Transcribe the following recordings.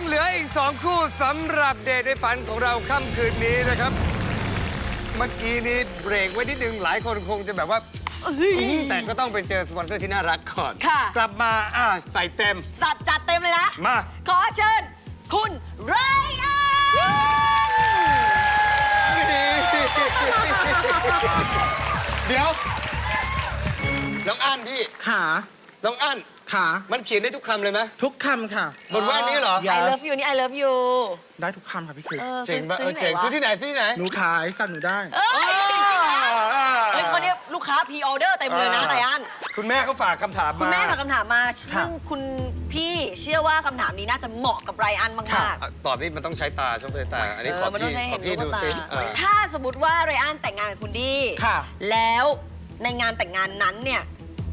ยังเหลืออีกสองคู่สำหรับเดทในฝันของเราค่ำคืนนี้นะครับ เมื่อกี้นี้เบรกไว้นิดนึงหลายคนคงจะแบบว่า แต่ก็ต้องไปเจอสปอนเซอร์ที่น่ารักก่อน ค่ะ กลับมาอะใส่เต็ม สัตว์จัดเต็มเลยนะ มา ขอเชิญ คุณไรอันเดี๋ยวน้องอันพี่ขาน้องอัน ขามันเขียนได้ทุกคำเลยไหมทุกคำค่ะ บนแว่นนี้เหรออย่า I love you นี่ I love you ได้ทุกคำค่ะพี่คือเออเจ๋งปะเออซื้เจ๋งซื้อที่ที่ไหนซื้อที่ไหน หนูขายสั่นหนูได้ เอ้ยอ่าเอ้ยคนนี้ลูกค้าพ r ออเดอร์เต็มเลยนะไรอัน คุณแม่เขาฝากคำถามมาคุณแม่ฝากคำถามมา ซึ่งคุณพี่เชื่อว่าคำถามนี้น่าจะเหมาะกับไรอันมากอะตอบนี่มันต้องใช้ตาใช่ไหมตา อันๆนี้เอขออมันต้องพี่ใช้ขเห็อนพี่ลูดูกตาสิเออถ้าสมมติว่าไรอันแต่งงานกับคุณดีค่ะ แล้วในงานแต่งงานนั้นเนี่ย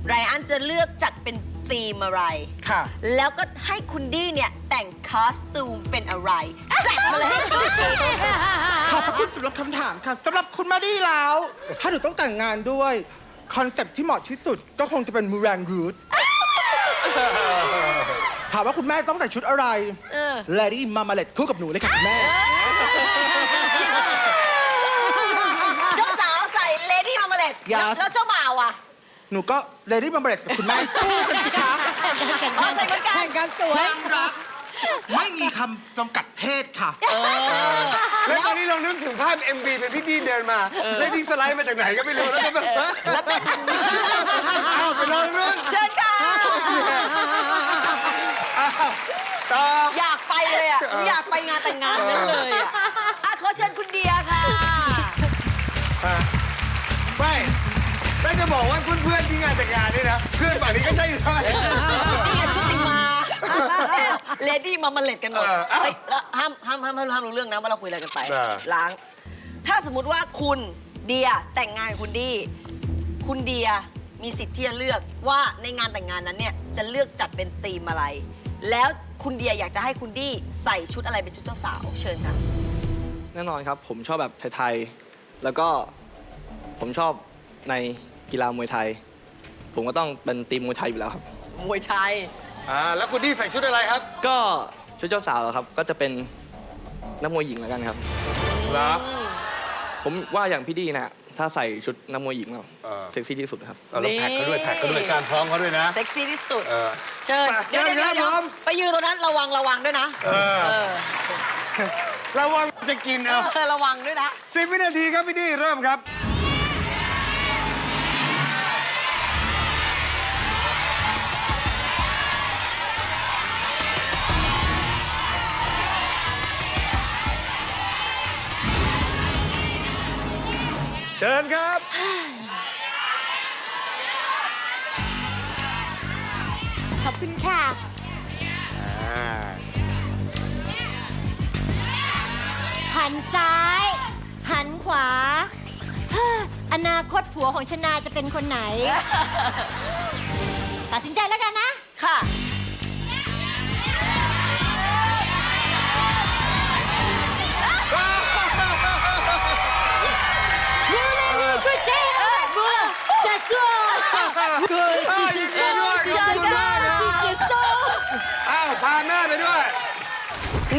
ไรอันจะเลือกจัดเป็น ธีมอะไร ค่ะ แล้วก็ให้คุณดี้เนี่ยแต่งคอสตูมเป็นอะไรจัดมาเลยให้ชี้ชี้ขอบพระคุณสำหรับคำถามค่ะสำหรับคุณมาดีแล้ว ถ้าหนูต้องแต่งงานด้วย คอนเซปต์ที่เหมาะที่สุดก็คงจะเป็นมูแรงรูทถามว่าคุณแม่ต้องแต่งชุดอะไรเออเลดี้มามาเลตคู่กับหนูเลยค่ะคุณแม่ เจ้าสาวใส่เลดี้มามาเลต Yes แล้วเจ้าบ่าวอะ หนูก็เลดี้มามาเลตกับคุณแม่คู่กันสิคะอ๋อใส่เหมือนกัน แข่งกันสวยรักไม่มีคำจำกัดเพศค่ะ แล้วตอนนี้เรานึกถึงภาพ MV เป็นพี่ดีเดินมาแล้วดีสไลด์มาจากไหนก็ไม่รู้แล้วก็แบบแล้วเป็นอ้าวไปลองรุ่นเชิญค่ะ อ้าวต่ออยากไปเลยอะหนูอยากไปงานแต่งงานนั้นเลยอะอะขอเชิญคุณเดียค่ะไม่ แล้วจะบอกว่าเพื่อนๆที่งานแต่งงานนี่นะ เพื่อนฝั่งนี้ก็ใช่ด้วย นี่ไงชุติมา เลดี้มามาเลตกันหมดเออเอ้าเฮ้ยแล้วห้ามห้ามห้ามห้ามห้ามรู้เรื่องนะว่าเราคุยอะไรกันไป เออ ล้าง ถ้าสมมุติว่าคุณเดียแต่งงานกับคุณดี คุณเดียมีสิทธิ์ที่จะเลือกว่าในงานแต่งงานนั้นเนี่ยจะเลือกจัดเป็นธีมอะไร แล้วคุณเดียอยากจะให้คุณดีใส่ชุดอะไรเป็นชุดเจ้าสาวเชิญค่ะ แน่นอนครับ ผมชอบแบบไทย ๆ แล้วก็ผมชอบใน กีฬามวยไทย ผมก็ต้องเป็นทีมมวยไทยอยู่แล้วครับ มวยไทย อ่าแล้วคุณดีใส่ชุดอะไรครับก็ชุดเจ้าสาวครับก็จะเป็นนักมวยหญิงแล้วกันครับ เหรอ ผมว่าอย่างพี่ดีนะถ้าใส่ชุดนักมวยหญิงแล้วเออ เซ็กซี่ที่สุดครับเอาแล้วแท็กเขาด้วยแท็กเขาด้วยการพร้อมเขาด้วยนะ เซ็กซี่ที่สุด เออ เชิญฝากเดี๋ยวเชิเดี๋ญยวครับเดี๋ยวผมไปยืนตรงนั้นระวังระวังด้วยนะ เออ เออระวังจะกินเอาเออระวังด้วยนะ สิบวินาทีครับพี่ดีเริ่มครับ ชิญครับ ขอบคุณค่ะ อ่า หันซ้าย หันขวาเฮ้ออนาคตผัวของชนาจะเป็นคนไหน ตัดสินใจแล้วกันนะ ค่ะ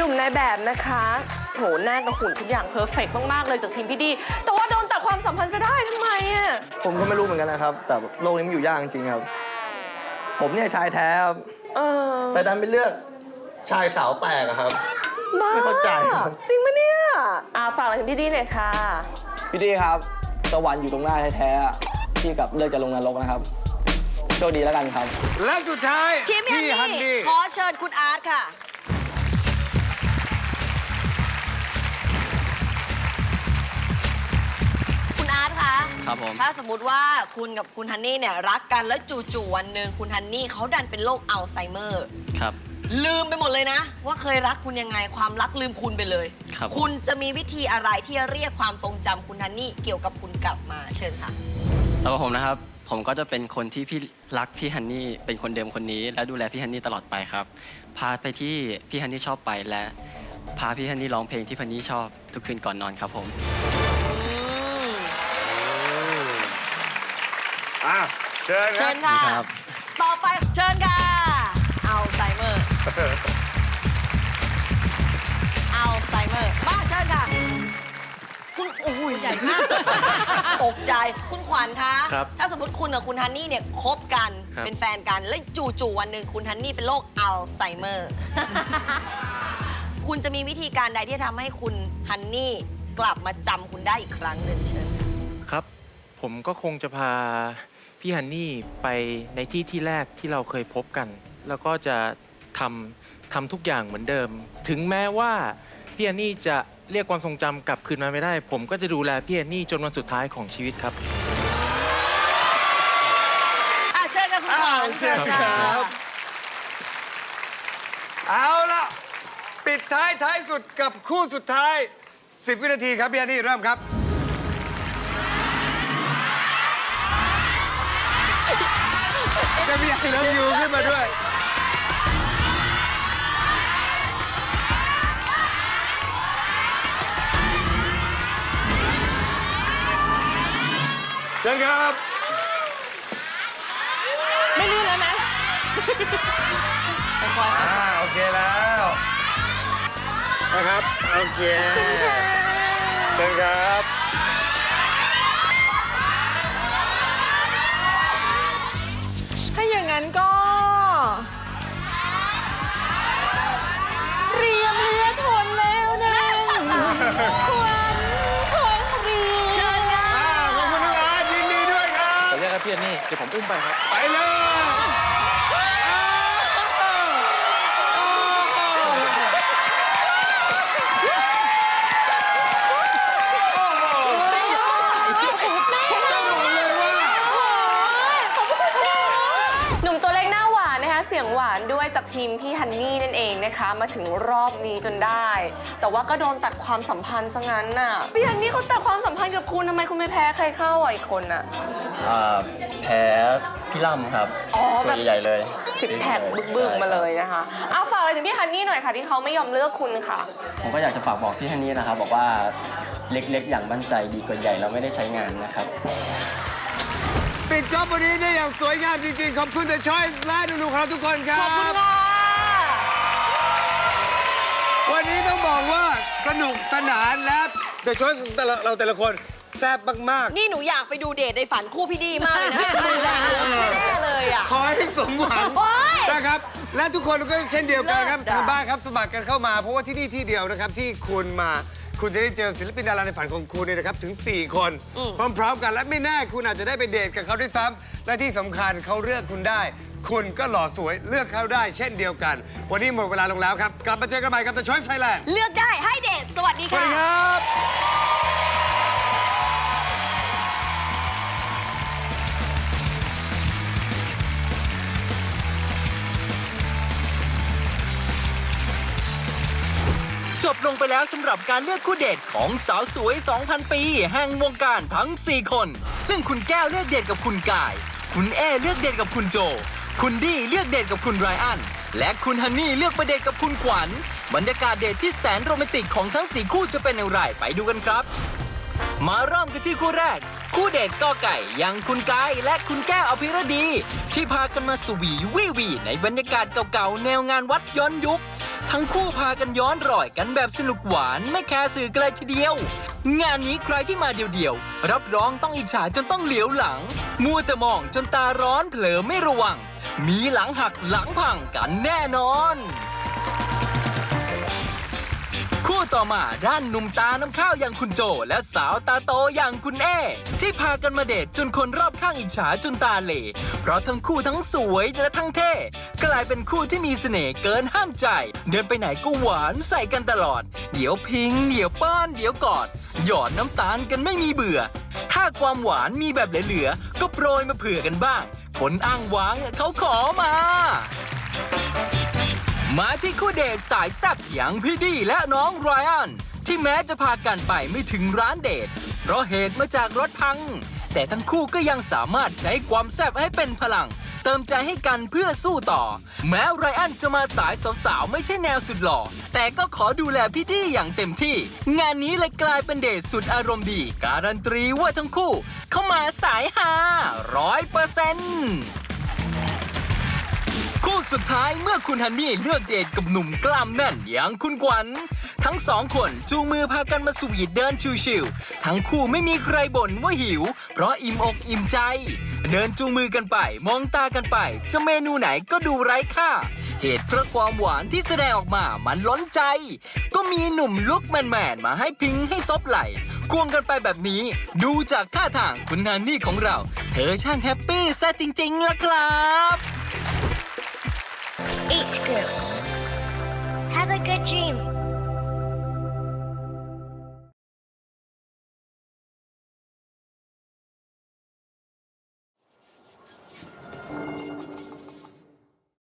นุ่มนายแบบนะคะโหหน้ากับหุ่นทุกอย่างเพอร์เฟกมาก ๆ เลยจากทีมพี่ดี แต่ว่าโดนตัดความสัมพันธ์จะได้ทำไมอะผมก็ไม่รู้เหมือนกันนะครับ แต่โลกนี้มันอยู่ยากจริงๆครับ ผมเนี่ยชายแท้ครับ เออแต่ดันไปเลือกชายสาวแตกอะครับ บ้าไม่เข้าใจจริงปะเนี่ยอ่าฝากอะไรถึงพี่ดีหน่อยค่ะ พี่ดีครับ สวรรค์อยู่ตรงหน้าแท้ๆอะพี่กลับเลือกจะลงนรกนะครับ โชคดีแล้วกันครับ และสุดท้ายทีมพี่พี่ฮัฮันนนี่ดี้ขอเชิญคุณอาร์ตค่ะ คะครับผม ถ้าสมมติว่าคุณกับคุณฮันนี่เนี่ยรักกันแล้วจู่ๆวันหนึ่งคุณฮันนี่เขาดันเป็นโรคอัลไซเมอร์ ครับ ลืมไปหมดเลยนะ ว่าเคยรักคุณยังไงความรักลืมคุณไปเลยครับณจะมีวิธีอะไรที่จะเรียกความทรงจำคุณฮันนี่เกี่ยวกับคุณกลับมาเชิญค่ะ สำหรับผมนะครับ ผมก็จะเป็นคนที่พี่รักพี่ฮันนี่ เป็นคนเดิมคนนี้ และดูแลพี่ฮันนี่ตลอดไปครับ พาไปที่พี่ฮันนี่ชอบไปและ พาพี่ฮันนี่ร้องเพลงที่พันนี่ชอบทุกคืนก่อนนอนครับผม เชิญคเชิรับญค่ะ ครับ ต่อไปเชิญค่ะอัลไซเมอร์ออมาเชิญค่ะ คุณโอ้ยใหญ่มาก ตกใจ คุณขวัญคะ ครับถ้าสมมติคุณกับคุณฮันนี่เนี่ยคบกัน ครับ เป็นแฟนกัน แล้วจู่ๆวันหนึ่งคุณฮันนี่เป็นโรคอัลไซเมอร์ คุณจะมีวิธีการใดที่จะทำให้คุณฮันนี่กลับมาจำคุณได้อีกครั้งหนึ่งเชิญค่ะ ครับ ผมก็คงจะพา พี่ฮันนี่ไปในที่ที่แรกที่เราเคยพบกัน แล้วก็จะทำทำทุกอย่างเหมือนเดิม ถึงแม้ว่าพี่ฮันนี่จะเรียกความทรงจำกลับคืนมาไม่ได้ ผมก็จะดูแลพี่ฮันนี่จนวันสุดท้ายของชีวิตครับ อะเชิญค่ะคุณขวัญอ้าวเชิญครับเอาละปิดท้ายท้ายสุดกับคู่สุดท้าย 10 วินาทีครับพี่อันนี่เริ่มครับ จะมีไอเลิฟยูขึ้นมาด้วย เชิญครับ ไม่ลื่นแล้วนะค่อยๆอ่า โอเคแล้วนะครับ โอเค เชิญครับ เดี๋ยวผมอุ้มไปครับ ไปเลยอ้าวโอ้โหต้องบอกเลยว่า หนุ่มตัวเล็กหน้าหวานนะคะ เสียง หวานด้วยจากทีมพี่ฮันนี่นั่นเองนะคะ มาถึงรอบนี้จนได้ แต่ว่าก็โดนตัดความสัมพันธ์ซะงั้นน่ะพี่ฮันนี่เขาตัดความสัมพันธ์กับคุณทำไมคุณไม่แพ้ใครเข้าอะอีกคนน่ะ อ่าแพ้พี่ล่ำครับอ๋อแบบตัวใหญ่ๆเลยสิบแพคบึ้งๆมาเลยนะคะเอาฝากอะไรถึงพี่ฮันนี่หน่อยค่ะ ที่เขาไม่ยอมเลือกคุณค่ะ ผมก็อยากจะฝากบอกพี่ฮันนี่นะครับ บอกว่าเล็กๆ อย่างมั่นใจดีกว่าใหญ่เราไม่ได้ใช้งานนะครับ ปิดจ็อบวันนี้ได้อย่างสวยงามจริงๆ ขอบคุณ The Choice และหนุ่มๆของเราทุกคนครับขอบคุณค่ะ วันนี้ต้องบอกว่าสนุกสนานและ The Choice ของแต่ละเราแต่ละคนแซ่บมากนี่หนูอยากไปดูเดทในฝันคู่พี่ดีมากเลยนะมือแรงเลยแน่ๆเลยอะ ๆ ขอให้สมหวังโอ๊ยนะครับ และทุกคนก็เช่นเดียวกันครับเลิศอะ ทางบ้านครับสมัครกันเข้ามา เพราะว่าที่นี่ที่เดียวนะครับที่คุณมา คุณจะได้เจอศิลปินดาราในฝันของคุณเนี่ยนะครับถึง 4 คน พร้อมๆกันและไม่แน่คุณอาจจะได้ไปเดทกับเขาด้วยซ้ำและที่สำคัญเขาเลือกคุณได้ คุณก็หล่อสวยเลือกเขาได้เช่นเดียวกัน วันนี้หมดเวลาลงแล้วครับ กลับมาเจอกันใหม่กับ The Choice Thailand เลือกได้ให้เดทสวัสดีสวัสค่ะ ดีครับ จบลงไปแล้วสำหรับการเลือกคู่เดทของสาวสวย 2,000 ปีแห่งวงการทั้ง 4 คน ซึ่งคุณแก้วเลือกเดทกับคุณกาย คุณเอเลือกเดทกับคุณโจ คุณดี้เลือกเดทกับคุณไรอัน และคุณฮันนี่เลือกประเดทกับคุณขวัญ บรรยากาศเดทที่แสนโรแมนติกของทั้ง 4 คู่จะเป็นอย่างไรไปดูกันครับ มาเริ่มกันที่คู่แรก คู่เดทกอไก่อย่างคุณกายและคุณแก้วอภิรดี ที่พากันมาสวีวิวีในบรรยากาศเก่าๆ แนวงานวัดย้อนยุค ทั้งคู่พากันย้อนรอยกันแบบสนุกหวานไม่แคร์สื่อไกลทีเดียว งานนี้ใครที่มาเดียวๆ รับรองต้องอิจฉาจนต้องเหลียวหลัง มัวแต่มองจนตาร้อนเผลอไม่ระวัง มีหลังหักหลังพังกันแน่นอน ต่อมาด้านหนุ่มตาน้ำข้าวอย่างคุณโจ และสาวตาโตอย่างคุณเอที่พากันมาเดทจนคนรอบข้างอิจฉาจนตาเหล่เพราะทั้งคู่ทั้งสวยและทั้งเท่กลายเป็นคู่ที่มีเสน่ห์เกินห้ามใจ เดินไปไหนก็หวานใส่กันตลอด เดี๋ยวพิง เดี๋ยวป้อน เดี๋ยวกอด หยอดน้ำตาลกันไม่มีเบื่อ ถ้าความหวานมีแบบเหลือๆก็โปรยมาเผื่อกันบ้าง คนอ้างหวังเขาขอมา มาที่คู่เดทสายแซ่บอย่างพี่ดีและน้องไรอันที่แม้จะพากันไปไม่ถึงร้านเดท เพราะเหตุมาจากรถพัง แต่ทั้งคู่ก็ยังสามารถใช้ความแซ่บให้เป็นพลัง เติมใจให้กันเพื่อสู้ต่อ แม้ไรอันจะมาสายสาวๆ ไม่ใช่แนวสุดหล่อ แต่ก็ขอดูแลพี่ดีอย่างเต็มที่ งานนี้เลยกลายเป็นเดทสุดอารมณ์ดี การันตีว่าทั้งคู่ เข้ามาสายฮาร้อยเปอร์เซ็นต์ สุดท้ายเมื่อคุณฮันนี่เลือกเดทกับหนุ่มกล้ามแน่นอย่างคุณขวัญทั้งสองคนจูงมือพากันมาสวีทเดินชิวๆทั้งคู่ไม่มีใครบ่นว่าหิว เพราะอิ่มอกอิ่มใจ เดินจูงมือกันไปมองตากันไปจะเมนูไหนก็ดูไร้ค่า เหตุเพราะความหวานที่แสดงออกมามันล้นใจ ก็มีหนุ่มลุกแมนๆมาให้พิงให้ซบไหลควงกันไปแบบนี้ ดูจากท่าทางคุณนันนี่ของเรา เธอช่างแฮปปี้ซะจริงๆล่ะครับ H group. Have a good dream.